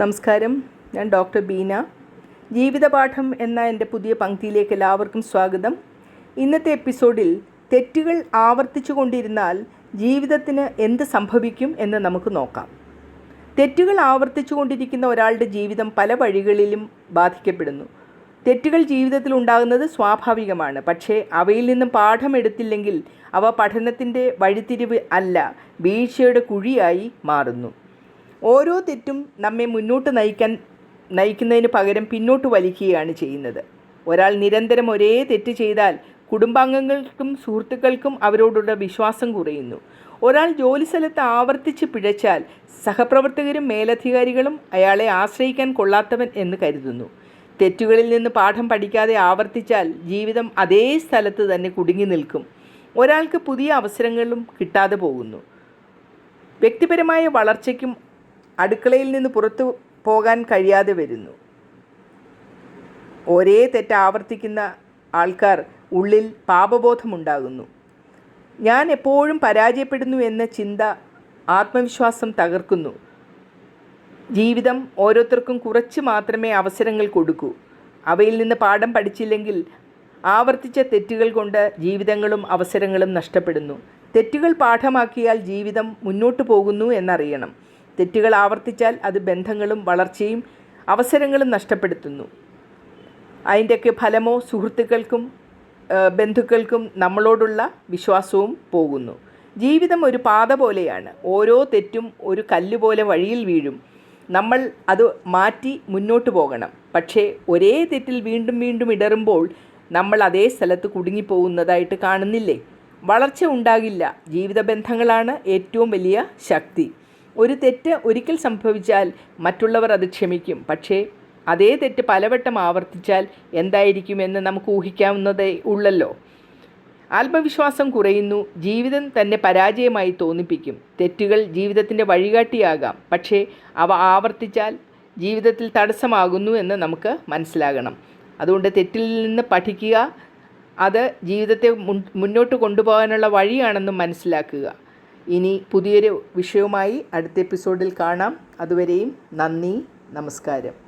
നമസ്കാരം. ഞാൻ ഡോക്ടർ ബീന. ജീവിതപാഠം എന്ന എന്റെ പുതിയ പങ്ക്തിയിലേക്ക് എല്ലാവർക്കും സ്വാഗതം. ഇന്നത്തെ എപ്പിസോഡിൽ തെറ്റുകൾ ആവർത്തിച്ചു കൊണ്ടിരുന്നാൽ ജീവിതത്തിന് എന്ത് സംഭവിക്കും എന്ന് നമുക്ക് നോക്കാം. തെറ്റുകൾ ആവർത്തിച്ചു കൊണ്ടിരിക്കുന്ന ഒരാളുടെ ജീവിതം പല വഴികളിലും ബാധിക്കപ്പെടുന്നു. തെറ്റുകൾ ജീവിതത്തിൽ ഉണ്ടാകുന്നത് സ്വാഭാവികമാണ്. പക്ഷേ അവയിൽ നിന്നും പാഠം എടുത്തില്ലെങ്കിൽ അവ പഠനത്തിന്റെ വഴിത്തിരിവ് അല്ല വീഴ്ചയുടെ കുഴിയായി മാറുന്നു. ഓരോ തെറ്റും നമ്മെ മുന്നോട്ട് നയിക്കാൻ നയിക്കുന്നതിന് പകരം പിന്നോട്ട് വലിക്കുകയാണ് ചെയ്യുന്നത്. ഒരാൾ നിരന്തരം ഒരേ തെറ്റ് ചെയ്താൽ കുടുംബാംഗങ്ങൾക്കും സുഹൃത്തുക്കൾക്കും അവരോടുള്ള വിശ്വാസം കുറയുന്നു. ഒരാൾ ജോലി സ്ഥലത്ത് ആവർത്തിച്ച് പിഴച്ചാൽ സഹപ്രവർത്തകരും മേലധികാരികളും അയാളെ ആശ്രയിക്കാൻ കൊള്ളാത്തവൻ എന്ന് കരുതുന്നു. തെറ്റുകളിൽ നിന്ന് പാഠം പഠിക്കാതെ ആവർത്തിച്ചാൽ ജീവിതം അതേ സ്ഥലത്ത് തന്നെ കുടുങ്ങി നിൽക്കും. ഒരാൾക്ക് പുതിയ അവസരങ്ങളും കിട്ടാതെ പോകുന്നു. വ്യക്തിപരമായ വളർച്ചയ്ക്കും അടുക്കളയിൽ നിന്ന് പുറത്തു പോകാൻ കഴിയാതെ വരുന്നു. ഒരേ തെറ്റ് ആവർത്തിക്കുന്ന ആൾക്കാർ ഉള്ളിൽ പാപബോധമുണ്ടാകുന്നു. ഞാൻ എപ്പോഴും പരാജയപ്പെടുന്നു എന്ന ചിന്ത ആത്മവിശ്വാസം തകർക്കുന്നു. ജീവിതം ഓരോരുത്തർക്കും കുറച്ച് മാത്രമേ അവസരങ്ങൾ കൊടുക്കൂ. അവയിൽ നിന്ന് പാഠം പഠിച്ചില്ലെങ്കിൽ ആവർത്തിച്ച തെറ്റുകൾ കൊണ്ട് ജീവിതങ്ങളും അവസരങ്ങളും നഷ്ടപ്പെടുന്നു. തെറ്റുകൾ പാഠമാക്കിയാൽ ജീവിതം മുന്നോട്ട് പോകുന്നു എന്നറിയണം. തെറ്റുകൾ ആവർത്തിച്ചാൽ അത് ബന്ധങ്ങളും വളർച്ചയും അവസരങ്ങളും നഷ്ടപ്പെടുത്തുന്നു. അതിന്റെയൊക്കെ ഫലമോ സുഹൃത്തുക്കൾക്കും ബന്ധുക്കൾക്കും നമ്മളോടുള്ള വിശ്വാസവും പോകുന്നു. ജീവിതം ഒരു പാത പോലെയാണ്. ഓരോ തെറ്റും ഒരു കല്ലുപോലെ വഴിയിൽ വീഴും. നമ്മൾ അത് മാറ്റി മുന്നോട്ട് പോകണം. പക്ഷേ ഒരേ തെറ്റിൽ വീണ്ടും വീണ്ടും ഇടറുമ്പോൾ നമ്മൾ അതേ സ്ഥലത്ത് കുടുങ്ങിപ്പോകുന്നതായിട്ട് കാണുന്നില്ലേ? വളർച്ച ഉണ്ടാകില്ല. ജീവിത ബന്ധങ്ങളാണ് ഏറ്റവും വലിയ ശക്തി. ഒരു തെറ്റ് ഒരിക്കൽ സംഭവിച്ചാൽ മറ്റുള്ളവർ അത് ക്ഷമിക്കും. പക്ഷേ അതേ തെറ്റ് പലവട്ടം ആവർത്തിച്ചാൽ എന്തായിരിക്കുമെന്ന് നമുക്ക് ഊഹിക്കാവുന്നതേ ഉള്ളല്ലോ. ആത്മവിശ്വാസം കുറയുന്നു ജീവിതം തന്നെ പരാജയമായി തോന്നിപ്പിക്കും. തെറ്റുകൾ ജീവിതത്തിന്റെ വഴികാട്ടിയാകാം. പക്ഷേ അവ ആവർത്തിച്ചാൽ ജീവിതത്തിൽ തടസ്സമാകുന്നു എന്ന് നമുക്ക് മനസ്സിലാകണം. അതുകൊണ്ട് തെറ്റിൽ നിന്ന് പഠിക്കുക അത് ജീവിതത്തെ മുന്നോട്ട് കൊണ്ടുപോകാനുള്ള വഴിയാണെന്നും മനസ്സിലാക്കുക. ഇനി പുതിയൊരു വിഷയവുമായി അടുത്ത എപ്പിസോഡിൽ കാണാം. അതുവരെയും നന്ദി നമസ്കാരം.